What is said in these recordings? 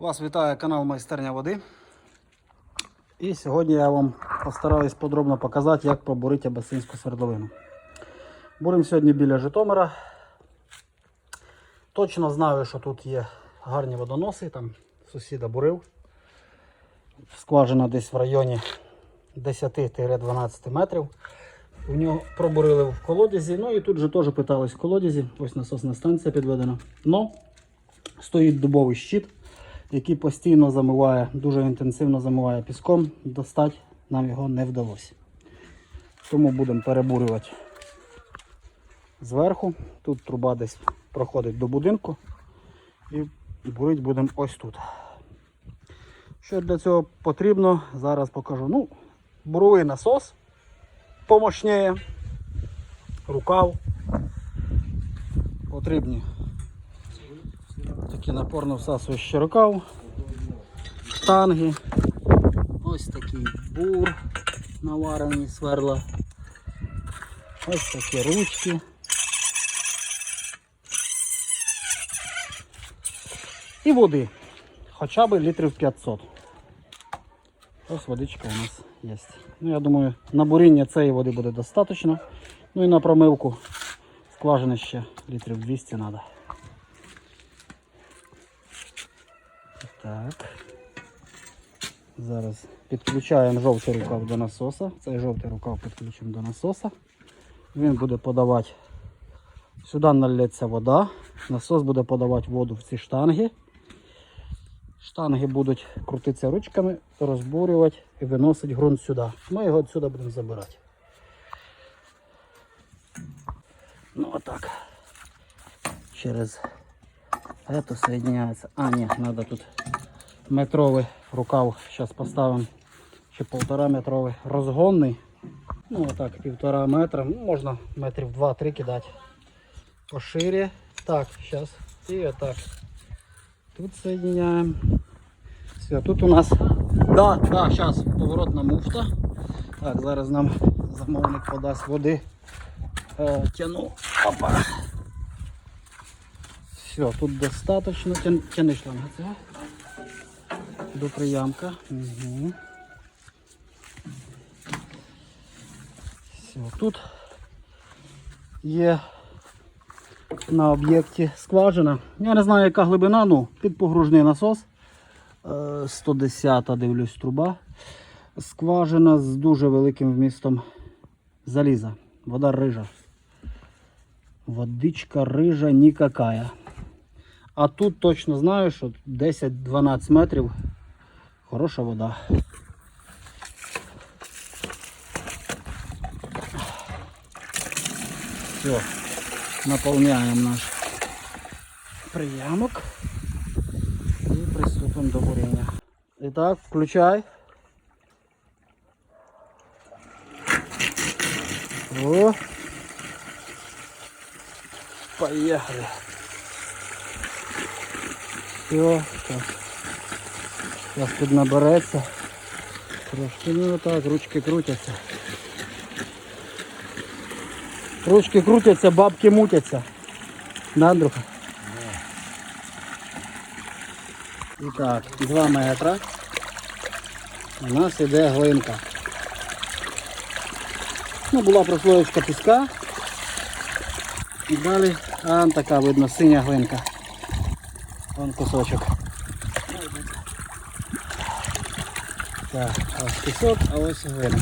Вас вітає канал Майстерня води. І сьогодні я вам постараюсь подробно показати, як пробурити абасинську свердловину. Буримо сьогодні біля Житомира. Точно знаю, що тут є гарні водоноси, там сусіда бурив. Скважина десь в районі 10-12 метрів. У нього пробурили в колодязі. Ну і тут же теж питались в колодязі. Ось насосна станція підведена. Но стоїть дубовий щит, який постійно замиває, дуже інтенсивно замиває піском. Достати нам його не вдалося. Тому будемо перебурювати зверху. Тут труба десь проходить до будинку. І бурити будемо ось тут. Що для цього потрібно, зараз покажу. Ну, буровий насос помощніє, рукав. Потрібні такі напорно всасуючі рукав, штанги, ось такий бур, наварені сверла, ось такі ручки. І води. Хоча б літрів 500. Ось водичка у нас є. Ну, я думаю, на буріння цієї води буде достатньо. Ну і на промивку скважини ще літрів 200 треба. Так. Зараз підключаємо жовтий рукав до насоса. Цей жовтий рукав підключимо до насоса. Він буде подавати. Сюди налється вода. Насос буде подавати воду в ці штанги. Штанги будуть крутитися ручками, розбурювати і виносити ґрунт сюди. Ми його відсюди будемо забирати. Ну отак. Через это соединяется. А, ні, треба тут метровий рукав. Зараз поставимо чи полтора метровий розгонний. Ну отак, півтора метра. Ну, можна метрів два-три кидати. Пошире. Так, зараз. І отак. Тут соединяємо. Все, тут у нас. Да, да, зараз поворотна муфта. Так, зараз нам замовник подасть води. Е, тяну. Опа. Все, тут достаточно. Тян, тяни цього. До приямка. Угу. Все, тут є на об'єкті скважина. Я не знаю, яка глибина, ну, підпогружний насос. Е, 110 дивлюсь труба. Скважина з дуже великим вмістом заліза. Вода рижа. Водичка рижа нікакая. А тут точно знаю, що 10-12 метрів хороша вода. Все, наповняємо наш приямок і приступимо до буріння. І так, включай. О! Поехали. Все, так. Зараз тут набереться. Трошки, ну так, ручки крутяться. Ручки крутяться, бабки мутяться. Да, Андрюха? І так, 2 метра. У нас іде глинка. Ну, була прослоєчка піска. І далі а, така видно синя глинка. Вон кусочок. Так, ось пісок, а ось глина.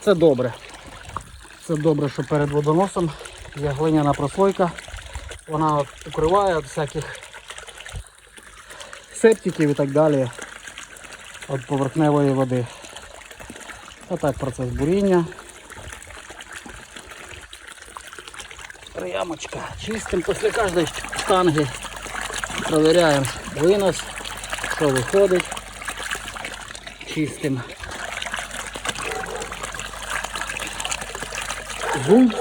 Це добре. Це добре, що перед водоносом є глиняна прослойка. Вона от укриває від всяких септиків і так далі від поверхневої води. Отак процес буріння. Ямочка. Чистим після кожної штанги. Провіряємо винос, що виходить. Чистим. Зум.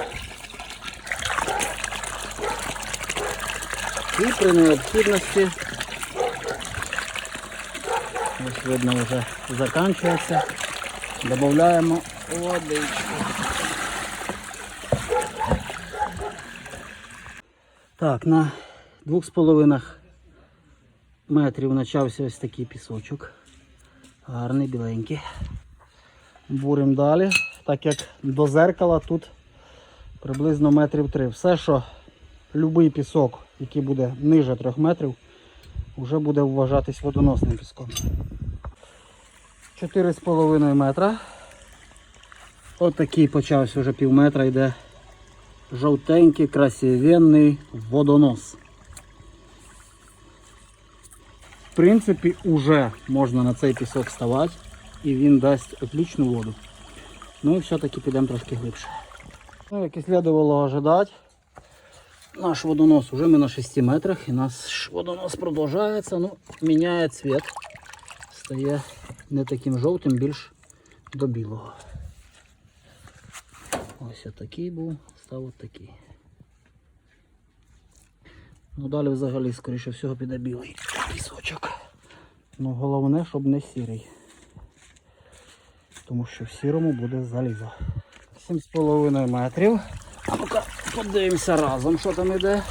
І при необхідності ось видно вже закінчується. Додаємо водичку. Так, на двох з половинах метрів почався ось такий пісочок. Гарний, біленький. Буримо далі, так як до зеркала тут приблизно метрів 3. Все, що будь-який пісок, який буде ниже 3 метрів, вже буде вважатись водоносним піском. 4,5 метра. От такий почався вже пів метра, йде жовтенький, красивенний водонос. В принципі, уже можна на цей пісок ставати і він дасть отличну воду. Ну і все-таки підемо трошки глибше. Ну, як і слідувало ожидати, наш водонос уже ми на 6 метрах і наш водонос продовжується, ну, міняє цвіт. Стає не таким жовтим, більш до білого. Ось отакий був, став отакий. Ну далі взагалі, скоріше всього, піде білий пісочок. Ну головне, щоб не сірий. Тому що в сірому буде залізо. 7,5 метрів. А ну-ка подивимося разом, що там іде.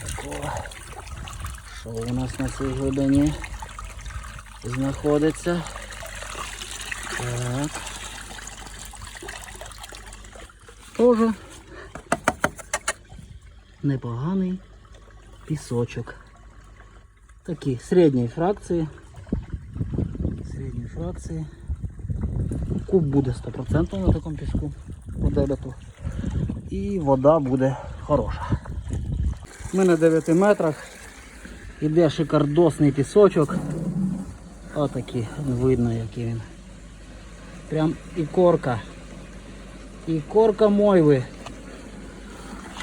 Такого. Що у нас на цій глибині знаходиться? Так. Тоже непоганий пісочок. Такі середньої фракції. Середньої фракції. Куб буде 100% на такому піску по дебету. І вода буде хороша. Ми на 9 метрах. Іде шикардосний пісочок. Отакий, видно який він. Прям і корка. І корка мойви.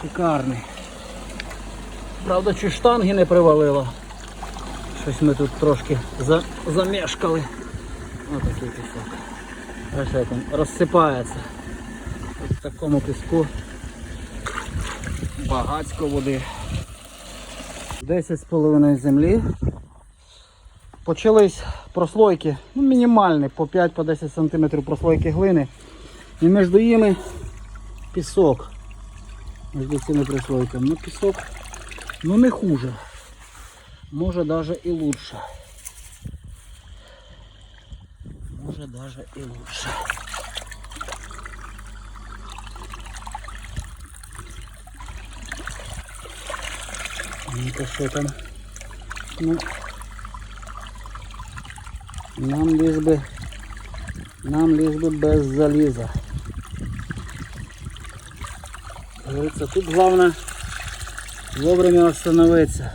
Шикарний. Правда, чи штанги не привалило. Щось ми тут трошки за, замешкали. Отакий пісок. Ось як він розсипається. В такому піску багацько води. 10,5 землі. Почались прослойки, ну мінімальні, по 5-10 см прослойки глини. І між ними пісок. Між цими прослойками. Ну пісок ну не хуже. Може даже і лучше. Може даже і лучше. Ну-ка що там? Ну, нам лишь бы, нам лишь бы без заліза. Говорится, тут главное вовремя остановиться.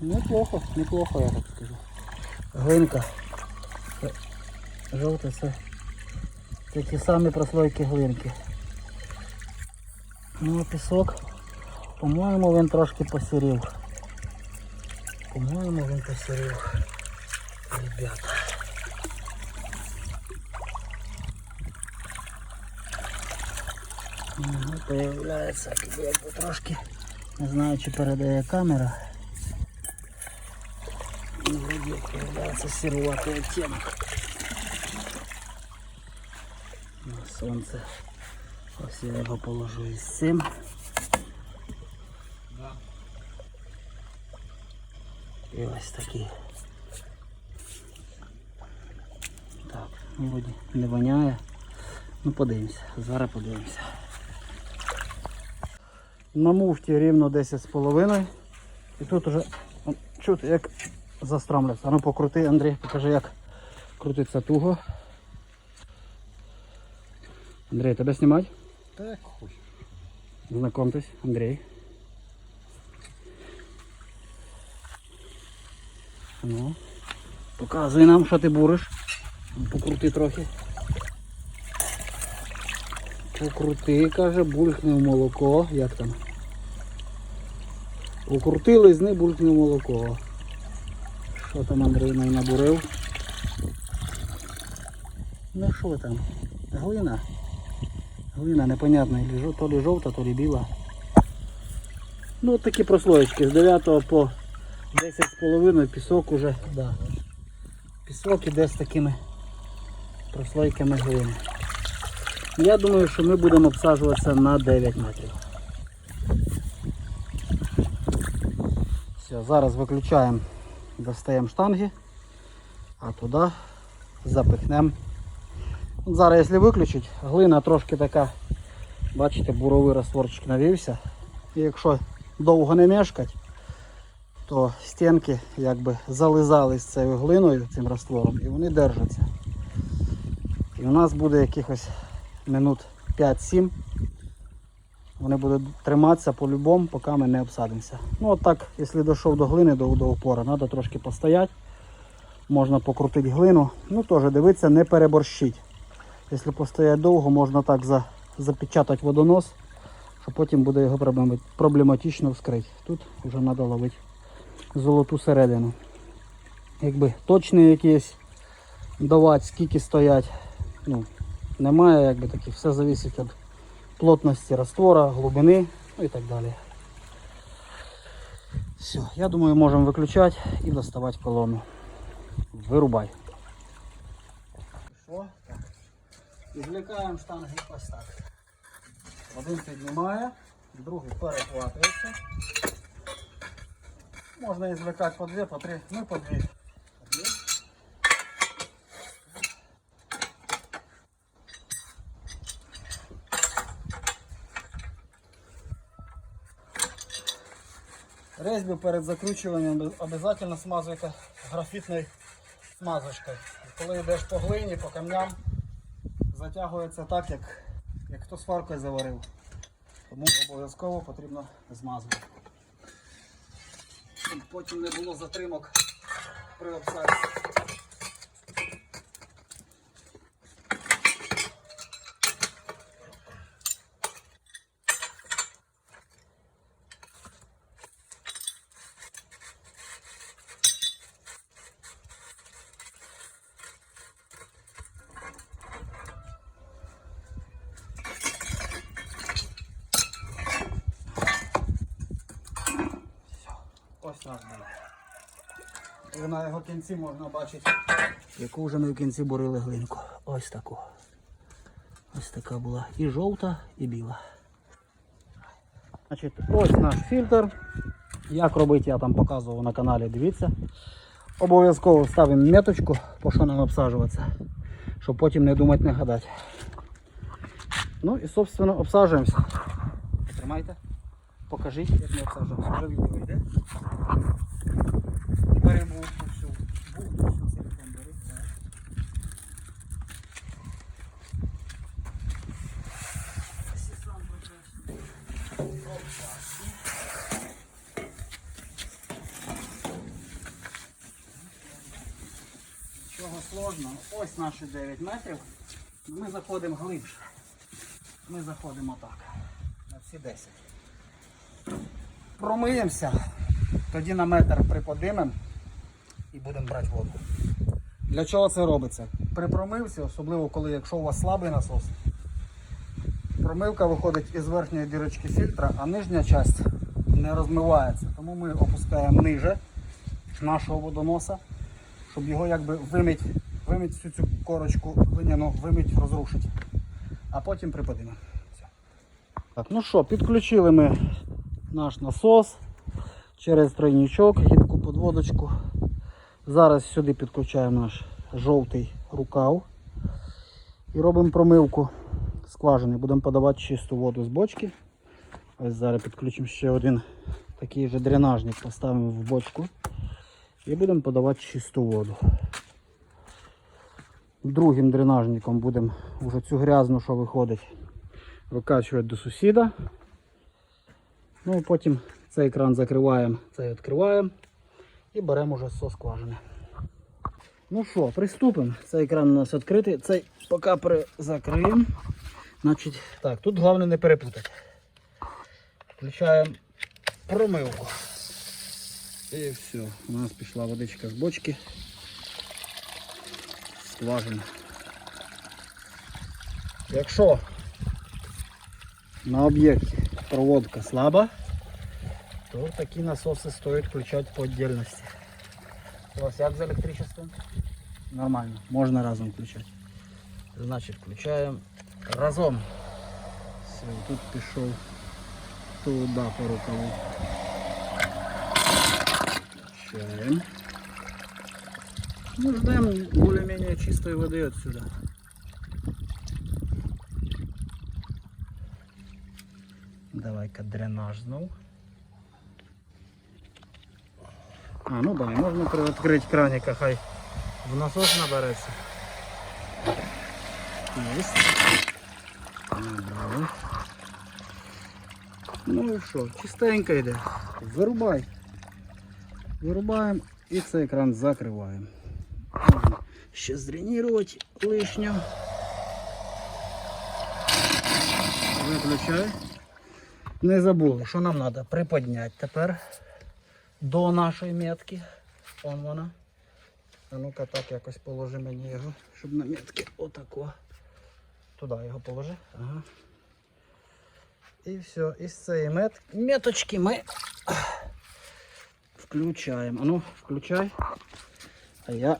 Неплохо, неплохо, я так скажу. Глинка. Це Жовте це такі самі прослойки глинки. Ну а пісок, по-моєму, він трошки посірів. По-моєму, він посірів. Ребята. Появляється якби трошки. Не знаю, чи передає камера. Ну, вроде як появляється сіруватий оттенок. На сонце. Ось я його положу із цим. І ось такий. Так, ну, вроді не воняє. Ну подивимося, зараз подивимося. На муфті рівно 10,5. І тут уже чути як застромляться. Ну покрути, Андрій, покажи як крутиться туго. Андрій, тебе знімати? Так, хуй. Знакомтесь, Андрій. Ну, показуй нам, що ти буриш. Покрути трохи. Покрути, каже, булькне молоко. Як там? Покрути лизни, булькне в молоко. Що там Андрій нам набурив? Ну що там? Глина. Глина непонятна, то ли жовта, то ли біла. Ну от такі прослоєчки з 9 по 10,5 пісок уже, да. Пісок іде з такими прослойками глини. Я думаю, що ми будемо обсаджуватися на 9 метрів. Все, Зараз виключаємо, достаємо штанги, а туди запихнемо. Зараз, якщо виключити, глина трошки така, бачите, буровий растворчик навівся. І якщо довго не мешкать, то стінки якби зализали з цією глиною, цим раствором, і вони держаться. І у нас буде якихось минут 5-7. Вони будуть триматися по-любому, поки ми не обсадимося. Ну от так, якщо дійшов до глини, до, до упора, треба трошки постояти. Можна покрутити глину. Ну теж дивитися, не переборщить. Якщо постоять довго, можна так за, запечатати водонос, що потім буде його проблематично вскрити. Тут вже треба ловити золоту середину. Якби точні якісь давати, скільки стоять, ну, немає, якби таких, все залежить від плотності раствора, глибини ну і так далі. Все, я думаю, можемо виключати і доставати колону. Вирубай. Що? Так. Відвлікаємо штанги ось так. Один піднімає, другий перехватується. Можна извлекать по дві, по три, ну дві. По дві. Резьбу перед закручуванням обов'язково смазуйте графітною смазочкою. Коли йдеш по глині, по камням, затягується так, як, як хто сваркою заварив. Тому обов'язково потрібно змазувати. Щоб потім не було затримок при обсадці. Ось наш був. І на його кінці можна бачити, яку вже ми в кінці бурили глинку. Ось таку. Ось така була і жовта, і біла. Значить, ось наш фільтр. Як робити, я там показував на каналі, дивіться. Обов'язково ставимо меточку, по що нам обсаджуватися, щоб потім не думати, не гадати. Ну і, собственно, обсаджуємося. Тримайте. Покажіть, як ми обсаджуємося. Вже відео йде. Бери булку всю. Булку всю силикон бери. Так. Ось і сам процес. Опа. Нічого сложного. Ось наші 9 метрів. Ми заходимо глибше. Ми заходимо так. На всі 10. Промиємося. Тоді на метр приподимемо і будемо брати воду. Для чого це робиться? При промивці, особливо коли якщо у вас слабий насос, промивка виходить із верхньої дірочки фільтра, а нижня часть не розмивається. Тому ми опускаємо ниже нашого водоноса, щоб його якби вимить, вимить всю цю корочку глиняну, вимить, розрушити. А потім приподимемо. Все. Так, ну що, підключили ми наш насос через тройничок, гідку подводочку. Зараз сюди підключаємо наш жовтий рукав і робимо промивку скважини. Будемо подавати чисту воду з бочки. Ось зараз підключимо ще один такий же дренажник, поставимо в бочку і будемо подавати чисту воду. Другим дренажником будемо вже цю грязну, що виходить, викачувати до сусіда. Ну і потім цей кран закриваємо, цей відкриваємо і беремо вже со скважини. Ну що, приступимо. Цей кран у нас відкритий, цей поки закриємо. Значить, так, тут головне не перепутати. Включаємо промивку. І все, у нас пішла водичка з бочки. Скважина. Якщо на об'єкті проводка слаба, то такі насоси стоїть включати по отдельності. У вас як з електричеством? Нормально, можна разом включати. Значить, включаємо разом. Все, тут пішов туди по рукаву. Включаем. Ну, ждем более-менее чистой воды отсюда. Давай-ка дренаж знов. А, ну да, можна привідкрити краніка, хай в насос набереться. Єсть. Набрали. Ну і що, чистенько йде. Вирубай. Вирубаємо і цей екран закриваємо. Ще здренірувати лишню. Виключай. Не забули, що нам треба приподняти тепер до нашої метки. Вон вона. А ну-ка так якось положи мені його, щоб на метки отако. Туди його положи. Ага. І все, із цієї мет... меточки ми включаємо. А ну, включай. А я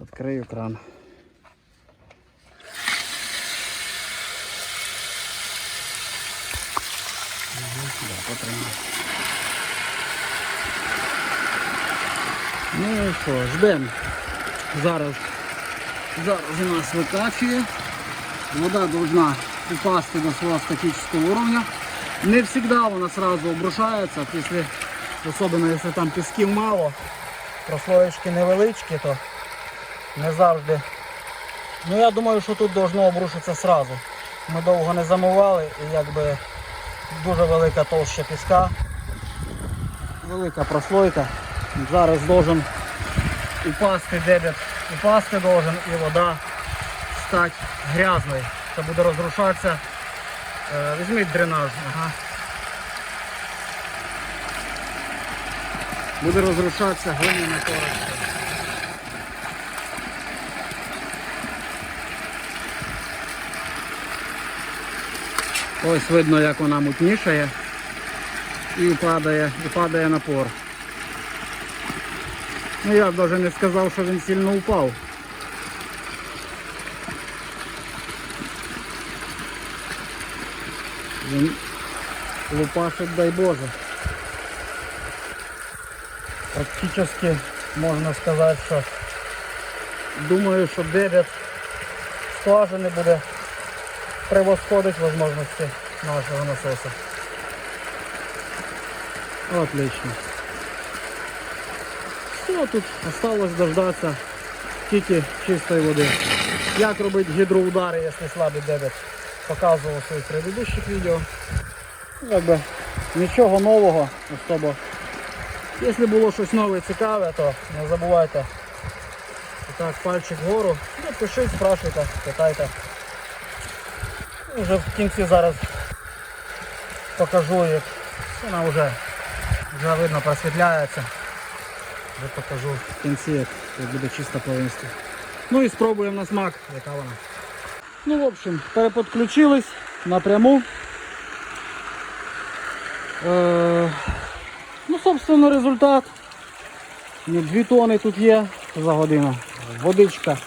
відкрию кран. Мгм, Да, потримай. Ну і що, ждемо. Зараз, зараз у нас викачує. Вода должна упасти до свого статического уровня. Не завжди вона сразу обрушається, якщо, особливо якщо там пісків мало, прослоєчки невеличкі, то не завжди. Ну я думаю, що тут должно обрушитися сразу. Ми довго не замивали і якби дуже велика толща піска, велика прослойка. Зараз должен упасти дебет, упасти должен і вода стати грязною. Це буде розрушатися. Е, Візьміть дренаж. Ага. Буде розрушатися глиняна корочка. Ось видно, як вона мутнішає і падає, і падає напор. Ну я б навіть не сказав, що він сильно упав. Він лупашить, дай Боже. Практически можна сказати, що думаю, що дебет скважини буде превосходить возможності нашого насоса. Отлично. Все, тут осталось дождатися тільки чистої води. Як робити гідроудари, якщо слабий дебет, показував своїх предыдущих відео. Ну, Якби нічого нового особо. Якщо було щось нове і цікаве, то не забувайте. Так, пальчик вгору. Ну, пишіть, спрашуйте, питайте. Вже в кінці зараз покажу, як вона вже, вже видно просвітляється. Вже покажу в кінці, як буде чисто повністю. Ну і спробуємо на смак, яка вона. Ну, в общем, переподключились напряму. Е, ну, собственно, результат. Ну, Дві тони тут є за годину. Водичка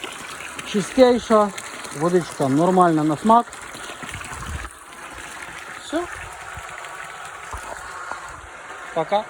чистейша, водичка нормальна на смак. Все. Пока.